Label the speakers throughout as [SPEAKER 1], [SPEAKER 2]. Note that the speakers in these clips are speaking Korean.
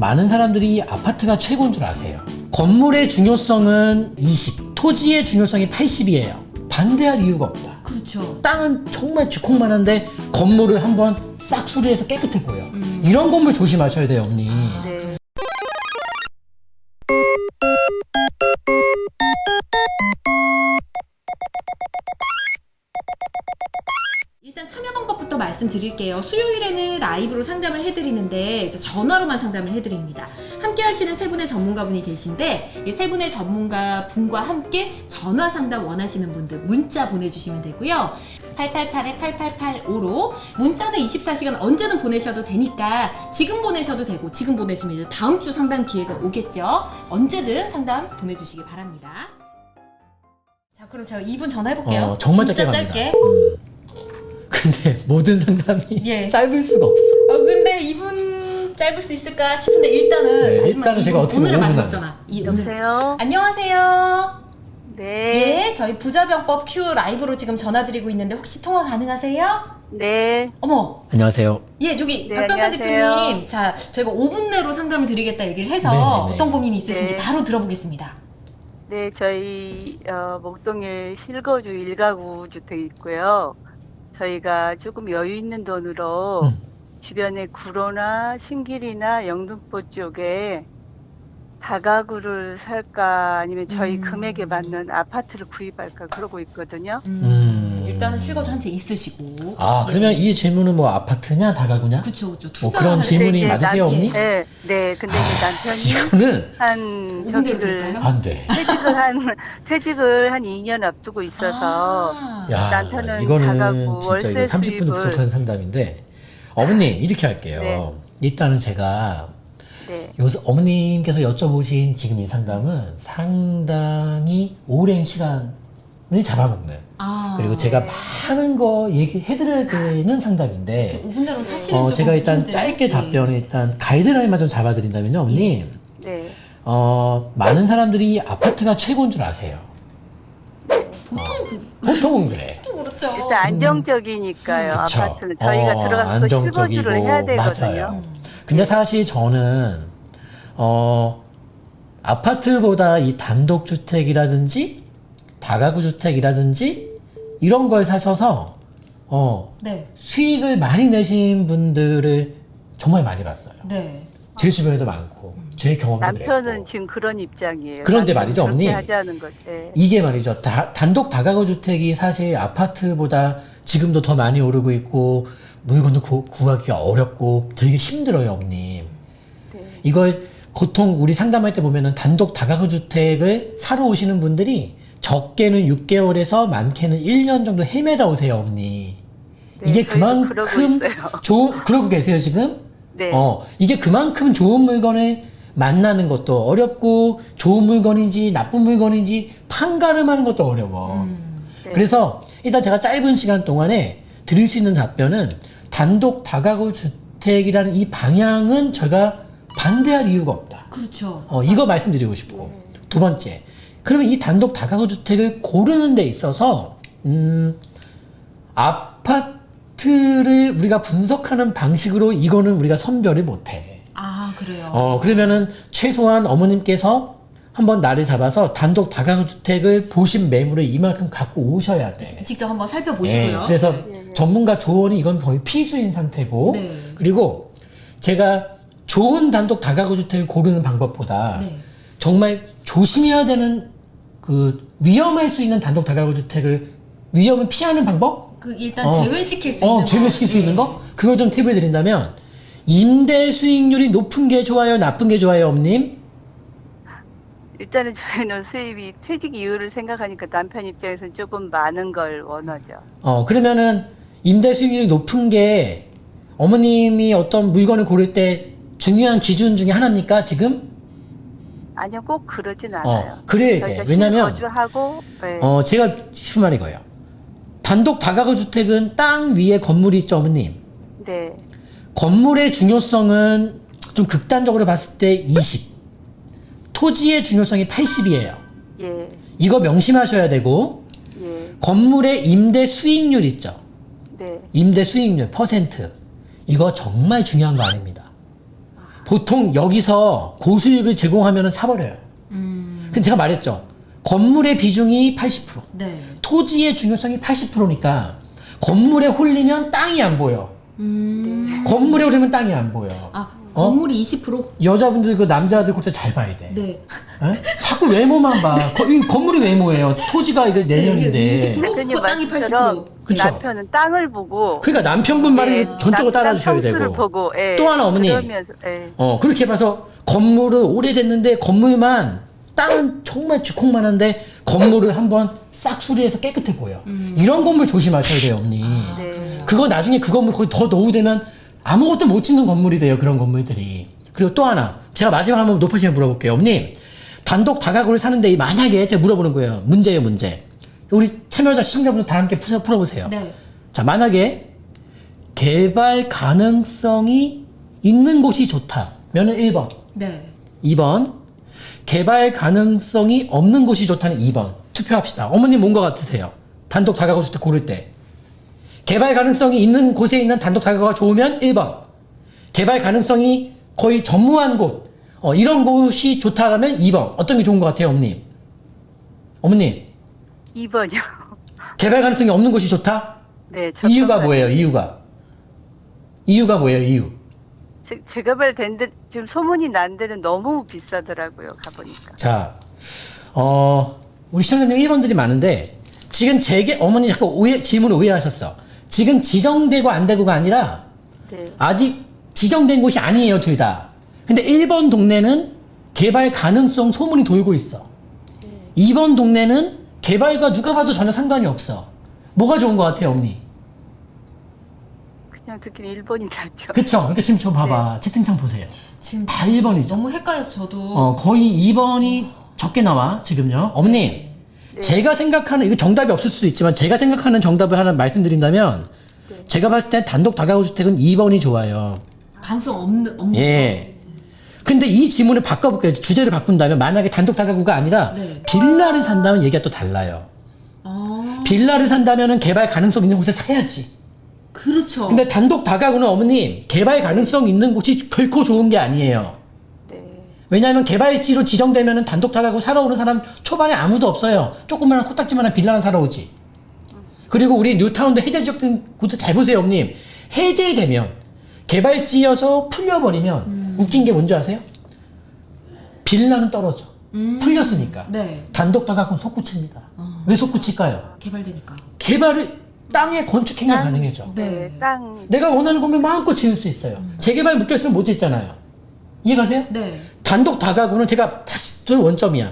[SPEAKER 1] 많은 사람들이 아파트가 최고인 줄 아세요. 건물의 중요성은 20, 토지의 중요성이 80이에요. 반대할 이유가 없다.
[SPEAKER 2] 그렇죠.
[SPEAKER 1] 땅은 정말 쥐콩만한데 건물을 한번 싹 수리해서 깨끗해 보여.
[SPEAKER 2] 음.
[SPEAKER 1] 이런 건물 조심하셔야 돼요, 언니.
[SPEAKER 3] 네.
[SPEAKER 2] 말씀드릴게요. 수요일에는 라이브로 상담을 해드리는데 이제 전화로만 상담을 해드립니다. 함께 하시는 세 분의 전문가분이 계신데 이 세 분의 전문가 분과 함께 전화 상담 원하시는 분들 문자 보내주시면 되고요. 888-8885로 문자는 24시간 언제든 보내셔도 되니까 지금 보내셔도 되고 지금 보내시면 이제 다음 주 상담 기회가 오겠죠. 언제든 상담 보내주시기 바랍니다. 자 그럼 제가 2분 전화해볼게요.
[SPEAKER 1] 어, 정말 짧게
[SPEAKER 2] 진짜
[SPEAKER 1] 갑니다.
[SPEAKER 2] 짧게.
[SPEAKER 1] 음. 근데 모든 상담이
[SPEAKER 2] 예.
[SPEAKER 1] 짧을 수가 없어.
[SPEAKER 2] 어, 근데 이분 짧을 수 있을까 싶은데 일단은
[SPEAKER 1] 네,
[SPEAKER 2] 마지막
[SPEAKER 1] 일단은 제가 어떻게
[SPEAKER 2] 오늘은
[SPEAKER 1] 오늘
[SPEAKER 2] 마지막잖아. 이 오늘
[SPEAKER 3] 여보세요?
[SPEAKER 2] 안녕하세요.
[SPEAKER 3] 네.
[SPEAKER 2] 예, 저희 부자병법 Q 라이브로 지금 전화드리고 있는데 혹시 통화 가능하세요?
[SPEAKER 3] 네.
[SPEAKER 2] 어머,
[SPEAKER 1] 안녕하세요.
[SPEAKER 2] 예, 저기
[SPEAKER 3] 네,
[SPEAKER 2] 박병찬
[SPEAKER 3] 안녕하세요.
[SPEAKER 2] 대표님, 자, 저희가 5분 내로 상담을 드리겠다 얘기를 해서
[SPEAKER 1] 네네네.
[SPEAKER 2] 어떤 고민이 있으신지
[SPEAKER 3] 네.
[SPEAKER 2] 바로 들어보겠습니다.
[SPEAKER 3] 네, 저희 어, 목동에 실거주 일가구 주택이 있고요. 저희가 조금 여유 있는 돈으로
[SPEAKER 1] 음.
[SPEAKER 3] 주변에 구로나 신길이나 영등포 쪽에 다가구를 살까 아니면 저희
[SPEAKER 2] 음.
[SPEAKER 3] 금액에 맞는 아파트를 구입할까 그러고 있거든요.
[SPEAKER 2] 음,
[SPEAKER 1] 음.
[SPEAKER 2] 일단은 실거주 한 채 있으시고.
[SPEAKER 1] 아, 그러면 이 질문은 뭐 아파트냐, 다가구냐?
[SPEAKER 2] 그쵸.
[SPEAKER 1] 뭐
[SPEAKER 2] 투자.
[SPEAKER 1] 그런 질문이 맞으세요,
[SPEAKER 3] 남-
[SPEAKER 1] 언니?
[SPEAKER 3] 네, 네. 근데 이제 남편이
[SPEAKER 1] 이거는
[SPEAKER 3] 한
[SPEAKER 2] 5분 내로
[SPEAKER 3] 저기를
[SPEAKER 2] 될까요?
[SPEAKER 1] 안 돼.
[SPEAKER 3] 퇴직을 한 퇴직을 한 2년 앞두고 있어서
[SPEAKER 2] 아.
[SPEAKER 1] 야,
[SPEAKER 3] 남편은
[SPEAKER 1] 이거는
[SPEAKER 3] 다가구
[SPEAKER 1] 진짜 이거
[SPEAKER 3] 월세
[SPEAKER 1] 30분
[SPEAKER 3] 수입을-
[SPEAKER 1] 부족한 상담인데 어머님 이렇게 할게요.
[SPEAKER 3] 네.
[SPEAKER 1] 일단은 제가
[SPEAKER 3] 네.
[SPEAKER 1] 요 어머님께서 여쭤보신 지금 이 상담은 상당히 오랜 시간 을 잡아먹는
[SPEAKER 2] 아.
[SPEAKER 1] 그리고 제가 많은 거 얘기해드려야 되는 상담인데
[SPEAKER 2] 5분 내로 사실은
[SPEAKER 1] 어,
[SPEAKER 2] 조금
[SPEAKER 1] 제가 일단
[SPEAKER 2] 힘든데.
[SPEAKER 1] 짧게
[SPEAKER 2] 예.
[SPEAKER 1] 답변을 일단 가이드라인만 좀 잡아드린다면요, 어머님.
[SPEAKER 3] 네.
[SPEAKER 1] 어, 많은 사람들이 아파트가 최고인 줄 아세요.
[SPEAKER 2] 보통 그-
[SPEAKER 1] 보통은 그래.
[SPEAKER 2] 또 그렇죠.
[SPEAKER 3] 일단 안정적이니까요.
[SPEAKER 1] 음. 그쵸.
[SPEAKER 3] 아파트는 저희가
[SPEAKER 1] 어,
[SPEAKER 3] 들어가서 실거주를 해야 되거든요.
[SPEAKER 1] 맞아요.
[SPEAKER 2] 음.
[SPEAKER 1] 근데 사실 저는 어 아파트보다 이 단독 주택이라든지 다가구 주택이라든지 이런 걸 사셔서 어
[SPEAKER 2] 네,
[SPEAKER 1] 수익을 많이 내신 분들을 정말 많이 봤어요.
[SPEAKER 2] 네.
[SPEAKER 1] 제 주변에도 많고 제 경험도
[SPEAKER 3] 남편은
[SPEAKER 1] 그랬고
[SPEAKER 3] 지금 그런 입장이에요.
[SPEAKER 1] 그런데
[SPEAKER 3] 남편은
[SPEAKER 1] 말이죠,
[SPEAKER 3] 그렇게
[SPEAKER 1] 언니.
[SPEAKER 3] 하자는 것. 네.
[SPEAKER 1] 이게 말이죠. 다- 단독 다가구 주택이 사실 아파트보다 지금도 더 많이 오르고 있고 물건도 구, 구하기가 어렵고 되게 힘들어요, 언님.
[SPEAKER 3] 네.
[SPEAKER 1] 이걸 보통 우리 상담할 때 보면은 단독 다가구 주택을 사러 오시는 분들이 적게는 6개월에서 많게는 1년 정도 헤매다 오세요, 언니.
[SPEAKER 3] 네,
[SPEAKER 1] 이게 그만큼. 좋은 그러고 계세요, 지금?
[SPEAKER 3] 네.
[SPEAKER 1] 어, 이게 그만큼 좋은 물건을 만나는 것도 어렵고 좋은 물건인지 나쁜 물건인지 판가름하는 것도 어려워.
[SPEAKER 2] 음.
[SPEAKER 3] 네.
[SPEAKER 1] 그래서 일단 제가 짧은 시간 동안에 드릴 수 있는 답변은 단독 다가구 주택이라는 이 방향은 제가 반대할 이유가 없다.
[SPEAKER 2] 그렇죠.
[SPEAKER 1] 어, 이거 말씀드리고 싶고. 두 번째. 그러면 이 단독 다가구 주택을 고르는 데 있어서, 음, 아파트를 우리가 분석하는 방식으로 이거는 우리가 선별을 못 해.
[SPEAKER 2] 아, 그래요.
[SPEAKER 1] 어, 그러면은 최소한 어머님께서 한번 날을 잡아서 단독 다가구 주택을 보신 매물을 이만큼 갖고 오셔야 돼.
[SPEAKER 2] 직접 한번 살펴보시고요.
[SPEAKER 1] 예, 그래서
[SPEAKER 2] 네.
[SPEAKER 1] 전문가 조언이 이건 거의 필수인 상태고
[SPEAKER 2] 네.
[SPEAKER 1] 그리고 제가 좋은 단독 다가구 주택을 고르는 방법보다
[SPEAKER 2] 네.
[SPEAKER 1] 정말 조심해야 되는 그 위험할 수 있는 단독 다가구 주택을 위험을 피하는 방법?
[SPEAKER 2] 그 일단
[SPEAKER 1] 어.
[SPEAKER 2] 제외시킬 수 있는
[SPEAKER 1] 어,
[SPEAKER 2] 거.
[SPEAKER 1] 제외시킬 수
[SPEAKER 2] 예.
[SPEAKER 1] 있는 거? 그걸 좀 팁을 드린다면 임대 수익률이 높은 게 좋아요, 나쁜 게 좋아요, 엄님?
[SPEAKER 3] 일단은 저희는 수입이 퇴직 이유를 생각하니까 남편 입장에서는 조금 많은 걸 원하죠.
[SPEAKER 1] 어, 그러면은 임대 수익률이 높은 게 어머님이 어떤 물건을 고를 때 중요한 기준 중에 하나입니까, 지금?
[SPEAKER 3] 아니요, 꼭 그러진 않아요.
[SPEAKER 1] 어, 그래야 돼. 왜냐면,
[SPEAKER 3] 실거주하고 네.
[SPEAKER 1] 어, 제가 싶은 말이 이거예요. 단독 다가구 주택은 땅 위에 건물이 있죠, 어머님.
[SPEAKER 3] 네.
[SPEAKER 1] 건물의 중요성은 좀 극단적으로 봤을 때 20. 토지의 중요성이 80이에요.
[SPEAKER 3] 예.
[SPEAKER 1] 이거 명심하셔야 되고,
[SPEAKER 3] 예.
[SPEAKER 1] 건물의 임대 수익률 있죠.
[SPEAKER 3] 네.
[SPEAKER 1] 임대 수익률 퍼센트. 이거 정말 중요한 거 아닙니다. 보통 여기서 고수익을 제공하면 사버려요.
[SPEAKER 2] 음.
[SPEAKER 1] 근데 제가 말했죠. 건물의 비중이 80%,
[SPEAKER 2] 네.
[SPEAKER 1] 토지의 중요성이 80%니까 건물에 홀리면 땅이 안 보여.
[SPEAKER 2] 음.
[SPEAKER 1] 건물에 홀리면 땅이 안 보여.
[SPEAKER 2] 아,
[SPEAKER 1] 어?
[SPEAKER 2] 건물이 20%?
[SPEAKER 1] 여자분들 그 남자들 그때 잘 봐야 돼.
[SPEAKER 2] 네.
[SPEAKER 1] 에? 자꾸 외모만 봐. 거, 이 건물이 외모예요. 토지가 이게 내년인데.
[SPEAKER 2] 20%?
[SPEAKER 3] 대표님
[SPEAKER 2] 그 땅이
[SPEAKER 3] 말씀처럼
[SPEAKER 2] 80%.
[SPEAKER 1] 그쵸.
[SPEAKER 3] 남편은 땅을 보고
[SPEAKER 1] 그러니까 남편분 말을
[SPEAKER 3] 예,
[SPEAKER 1] 전적으로
[SPEAKER 3] 땅-
[SPEAKER 1] 따라주셔야
[SPEAKER 3] 땅
[SPEAKER 1] 되고.
[SPEAKER 3] 평수를 보고 예.
[SPEAKER 1] 또 하나 어머니.
[SPEAKER 3] 그러면서 예.
[SPEAKER 1] 어 그렇게 봐서 건물은 오래됐는데 건물만 땅은 정말 쥐콩만한데 건물을 한번 싹 수리해서 깨끗해 보여. 이런 건물 조심하셔야 돼요, 언니.
[SPEAKER 2] 아,
[SPEAKER 3] 네.
[SPEAKER 1] 그거 나중에 그 건물 거의 더 노후되면 아무것도 못 짓는 건물이 돼요, 그런 건물들이. 그리고 또 하나, 제가 마지막 한번 높으시면 물어볼게요. 어머님, 단독 다가구를 사는데 만약에 제가 물어보는 거예요. 문제예요, 문제. 우리 참여자 시청자분들 다 함께 풀어, 풀어보세요.
[SPEAKER 2] 네.
[SPEAKER 1] 자, 만약에 개발 가능성이 있는 곳이 좋다면은 1번.
[SPEAKER 2] 네.
[SPEAKER 1] 2번. 개발 가능성이 없는 곳이 좋다는 2번. 투표합시다. 어머님 뭔 것 같으세요? 단독 다가구 주택 고를 때. 개발 가능성이 있는 곳에 있는 단독 다가구가 좋으면 1번. 개발 가능성이 거의 전무한 곳. 어, 이런 곳이 좋다라면 2번. 어떤 게 좋은 것 같아요, 어머님? 어머님,
[SPEAKER 3] 2번이요.
[SPEAKER 1] 개발 가능성이 없는 곳이 좋다?
[SPEAKER 3] 네.
[SPEAKER 1] 이유가
[SPEAKER 3] 접근까지.
[SPEAKER 1] 뭐예요, 이유가? 이유가 뭐예요, 이유?
[SPEAKER 3] 재- 재개발 데 지금 소문이 난 데는 너무 비싸더라고요. 가보니까.
[SPEAKER 1] 자, 어, 우리 시청자님 1번들이 많은데, 지금 제게, 어머니 약간 오해, 질문 오해하셨어. 지금 지정되고 안 되고가 아니라,
[SPEAKER 3] 네.
[SPEAKER 1] 아직 지정된 곳이 아니에요, 둘 다. 근데 1번 동네는 개발 가능성 소문이 돌고 있어. 2번 동네는 개발과 누가 봐도 전혀 상관이 없어. 뭐가 좋은 것 같아요, 언니?
[SPEAKER 3] 그냥 듣기는 1번이 낫죠.
[SPEAKER 1] 그쵸? 그러니까 지금 저 봐봐. 채팅창 보세요.
[SPEAKER 2] 지금
[SPEAKER 1] 다 1번이죠.
[SPEAKER 2] 너무 헷갈려서 저도
[SPEAKER 1] 어, 거의 2번이 적게 나와, 지금요. 어머님, 제가 생각하는, 이거 정답이 없을 수도 있지만, 제가 생각하는 정답을 하나 말씀드린다면, 제가 봤을 땐 단독 다가구 주택은 2번이 좋아요.
[SPEAKER 2] 가능성 없는 없는
[SPEAKER 1] 예. 근데 이 질문을 바꿔볼게요. 주제를 바꾼다면, 만약에 단독 다가구가 아니라,
[SPEAKER 2] 네.
[SPEAKER 1] 빌라를 산다면 얘기가 또 달라요.
[SPEAKER 2] 아,
[SPEAKER 1] 빌라를 산다면 개발 가능성 있는 곳에 사야지.
[SPEAKER 2] 그렇죠.
[SPEAKER 1] 근데 단독 다가구는 어머님, 개발 가능성 있는 곳이 결코 좋은 게 아니에요.
[SPEAKER 3] 네.
[SPEAKER 1] 왜냐하면 개발지로 지정되면 단독 다가구 살아오는 사람 초반에 아무도 없어요. 조그마한 코딱지만한 빌라나 살아오지. 그리고 우리 뉴타운도 해제 지역 된 곳도 잘 보세요, 어머님. 해제되면 개발지여서 풀려버리면 웃긴 게 뭔지 아세요? 빌라는 떨어져.
[SPEAKER 2] 음.
[SPEAKER 1] 풀렸으니까.
[SPEAKER 2] 네.
[SPEAKER 1] 단독 다가구는 속구칩니다.
[SPEAKER 2] 어.
[SPEAKER 1] 왜 속구칠까요?
[SPEAKER 2] 개발되니까.
[SPEAKER 1] 개발을 땅에 건축 행위
[SPEAKER 3] 땅?
[SPEAKER 1] 가능해져.
[SPEAKER 2] 네.
[SPEAKER 3] 네. 땅
[SPEAKER 1] 내가 원하는 거면 마음껏 지을 수 있어요. 재개발 묶여 있으면 못 짓잖아요. 이해가세요?
[SPEAKER 2] 네.
[SPEAKER 1] 단독 다가구는 제가 다시 또 원점이야.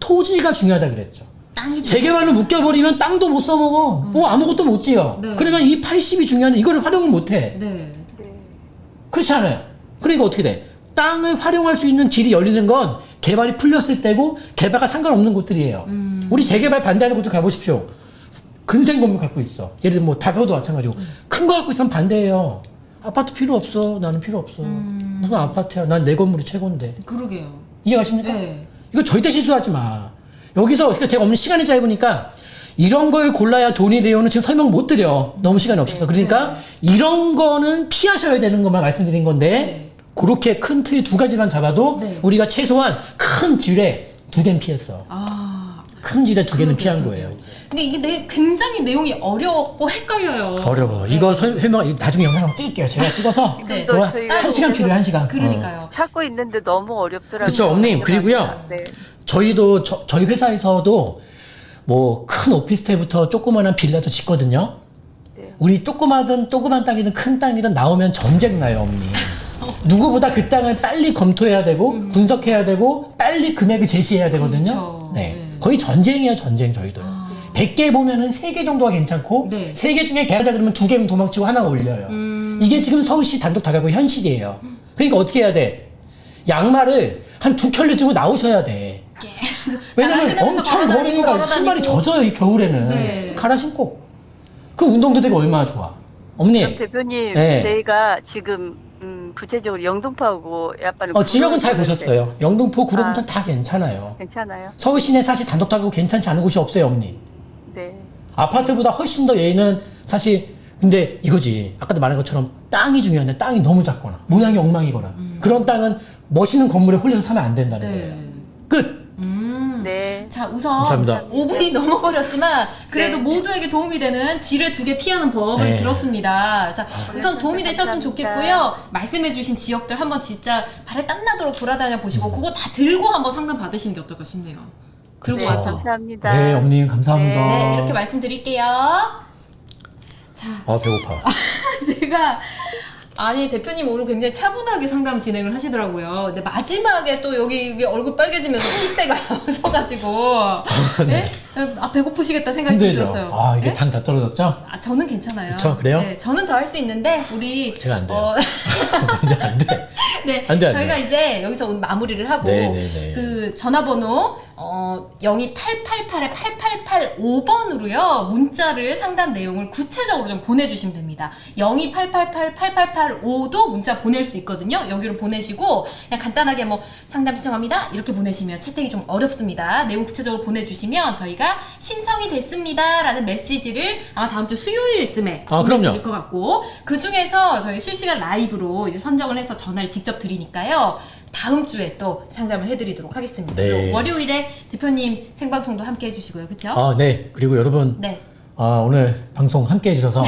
[SPEAKER 1] 토지가 중요하다 그랬죠.
[SPEAKER 2] 땅이 좀-
[SPEAKER 1] 재개발로 묶여버리면 땅도 못 써먹어. 뭐 아무것도 못 지어.
[SPEAKER 2] 네.
[SPEAKER 1] 그러면 이 80이 중요한데 이거를 활용을 못 해.
[SPEAKER 2] 네.
[SPEAKER 3] 네.
[SPEAKER 1] 그렇지 않아요. 그러니까 어떻게 돼? 땅을 활용할 수 있는 길이 열리는 건 개발이 풀렸을 때고 개발과 상관없는 곳들이에요.
[SPEAKER 2] 음.
[SPEAKER 1] 우리 재개발 반대하는 곳도 가보십시오. 근생 건물 갖고 있어. 예를 들면 뭐 다가구도 마찬가지고 큰거 갖고 있으면 반대예요. 아파트 필요 없어. 나는 필요 없어.
[SPEAKER 2] 음.
[SPEAKER 1] 무슨 아파트야? 난 내 건물이 최고인데.
[SPEAKER 2] 그러게요.
[SPEAKER 1] 이해가십니까?
[SPEAKER 2] 네.
[SPEAKER 1] 이거 절대 실수하지 마. 여기서 그러니까 제가 없는 시간이 짧으니까 이런 걸 골라야 돈이 돼요는 지금 설명 못 드려. 너무 시간이 없어서. 그러니까 이런 거는 피하셔야 되는 것만 말씀드린 건데
[SPEAKER 2] 네.
[SPEAKER 1] 그렇게 큰 틀 두 가지만 잡아도
[SPEAKER 2] 네.
[SPEAKER 1] 우리가 최소한 큰 쥐레 두 개는 피했어.
[SPEAKER 2] 아.
[SPEAKER 1] 큰 쥐레 두 개는 피한. 거예요.
[SPEAKER 2] 근데 이게 내, 굉장히 내용이 어렵고 헷갈려요.
[SPEAKER 1] 어려워.
[SPEAKER 2] 네.
[SPEAKER 1] 이거 설- 설명 나중에 영상 한번 찍을게요. 제가 찍어서
[SPEAKER 2] 네.
[SPEAKER 1] 뭐야?
[SPEAKER 3] 저희가
[SPEAKER 1] 한 시간 필요해 한 시간. 어.
[SPEAKER 2] 그러니까요.
[SPEAKER 3] 찾고 있는데 너무 어렵더라고요.
[SPEAKER 1] 그쵸, 어머님. 그리고요.
[SPEAKER 3] 네.
[SPEAKER 1] 저희도 저, 저희 회사에서도 뭐 큰 오피스텔부터 조그마한 빌라도 짓거든요.
[SPEAKER 3] 네.
[SPEAKER 1] 우리 조그마든 조그만 땅이든 큰 땅이든 나오면 전쟁 나요, 어머니. 누구보다 그 땅을 빨리 검토해야 되고 분석해야 되고 빨리 금액을 제시해야 되거든요.
[SPEAKER 2] 그렇죠.
[SPEAKER 1] 네.
[SPEAKER 2] 네.
[SPEAKER 1] 거의 전쟁이에요, 전쟁 저희도.
[SPEAKER 2] 아.
[SPEAKER 1] 100개 보면은 3개 정도가 괜찮고
[SPEAKER 2] 네.
[SPEAKER 1] 3개 중에 개하자 그러면 2개는 도망치고 하나 올려요.
[SPEAKER 2] 음.
[SPEAKER 1] 이게 지금 서울시 단독 다가구 현실이에요. 그러니까 어떻게 해야 돼? 양말을 한 두 켤레 들고 나오셔야 돼. 왜냐면
[SPEAKER 2] 나가시면서
[SPEAKER 1] 엄청
[SPEAKER 2] 걸어 다니고
[SPEAKER 1] 머리가 신발이. 젖어요 이 겨울에는
[SPEAKER 2] 네.
[SPEAKER 1] 갈아 신고 그 운동도 되고 얼마나 좋아 어머니
[SPEAKER 3] 대표님,
[SPEAKER 1] 네.
[SPEAKER 3] 저희가 지금 음, 구체적으로 영등포하고 약간
[SPEAKER 1] 어, 지역은 잘 보셨어요 영등포 구로부터
[SPEAKER 3] 아.
[SPEAKER 1] 다 괜찮아요
[SPEAKER 3] 괜찮아요?
[SPEAKER 1] 서울 시내 사실 단독 다가구 괜찮지 않은 곳이 없어요 어머니
[SPEAKER 3] 네.
[SPEAKER 1] 아파트보다 훨씬 더 얘는 사실 근데 이거지. 아까도 말한 것처럼 땅이 중요한데 땅이 너무 작거나 모양이 엉망이거나 그런 땅은 멋있는 건물에 홀려서 사면 안 된다는 거예요.
[SPEAKER 2] 네.
[SPEAKER 1] 끝.
[SPEAKER 2] 음.
[SPEAKER 3] 네.
[SPEAKER 2] 자, 우선
[SPEAKER 1] 감사합니다.
[SPEAKER 2] 5분이 넘어버렸지만 그래도
[SPEAKER 3] 네.
[SPEAKER 2] 모두에게 도움이 되는 지뢰 두 개 피하는 법을
[SPEAKER 1] 네.
[SPEAKER 2] 들었습니다. 자, 우선 도움이 되셨으면. 좋겠고요. 말씀해주신 지역들 한번 진짜 발에 땀나도록 돌아다녀 보시고 그거 다 들고 한번 상담 받으시는 게 어떨까 싶네요. 그리고
[SPEAKER 1] 그쵸.
[SPEAKER 2] 와서
[SPEAKER 3] 감사합니다.
[SPEAKER 1] 네, 어머님 감사합니다.
[SPEAKER 2] 네 이렇게 말씀드릴게요. 자,
[SPEAKER 1] 아 배고파.
[SPEAKER 2] 제가 아니 대표님 오늘 굉장히 차분하게 상담 진행을 하시더라고요. 근데 마지막에 또 여기, 여기 얼굴 빨개지면서 핏대가 서가지고 네? 아 배고프시겠다 생각이 좀
[SPEAKER 1] 힘들죠.
[SPEAKER 2] 들었어요.
[SPEAKER 1] 아 이게
[SPEAKER 2] 네?
[SPEAKER 1] 당 다 떨어졌죠?
[SPEAKER 2] 아 저는 괜찮아요.
[SPEAKER 1] 그쵸? 그래요?
[SPEAKER 2] 네, 저는 더 할 수 있는데 우리
[SPEAKER 1] 제가 안 돼요.
[SPEAKER 2] 어,
[SPEAKER 1] 이제 안 돼.
[SPEAKER 2] 네,
[SPEAKER 1] 안 돼, 안
[SPEAKER 2] 저희가
[SPEAKER 1] 돼.
[SPEAKER 2] 이제 여기서 오늘 마무리를 하고
[SPEAKER 1] 네, 네, 네.
[SPEAKER 2] 그 전화번호 어 02888에 8885번으로요 문자를 상담 내용을 구체적으로 좀 보내주시면 됩니다. 028888885도 문자 보낼 수 있거든요. 여기로 보내시고 그냥 간단하게 뭐 상담 신청합니다 이렇게 보내시면 채택이 좀 어렵습니다. 내용 구체적으로 보내주시면 저희가 신청이 됐습니다라는 메시지를 아마 다음 주 수요일쯤에
[SPEAKER 1] 아, 그럼요.
[SPEAKER 2] 드릴 것 같고 그 중에서 저희 실시간 라이브로 이제 선정을 해서 전화를 직접 드리니까요. 다음 주에 또 상담을 해드리도록 하겠습니다.
[SPEAKER 1] 네.
[SPEAKER 2] 그리고 월요일에 대표님 생방송도 함께 해주시고요, 그렇죠?
[SPEAKER 1] 아 네. 그리고 여러분
[SPEAKER 2] 네.
[SPEAKER 1] 아, 오늘 방송 함께 해주셔서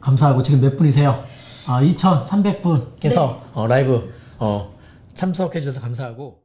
[SPEAKER 1] 감사하고 지금 몇 분이세요? 아, 2,300분께서 어, 라이브 어, 참석해주셔서 감사하고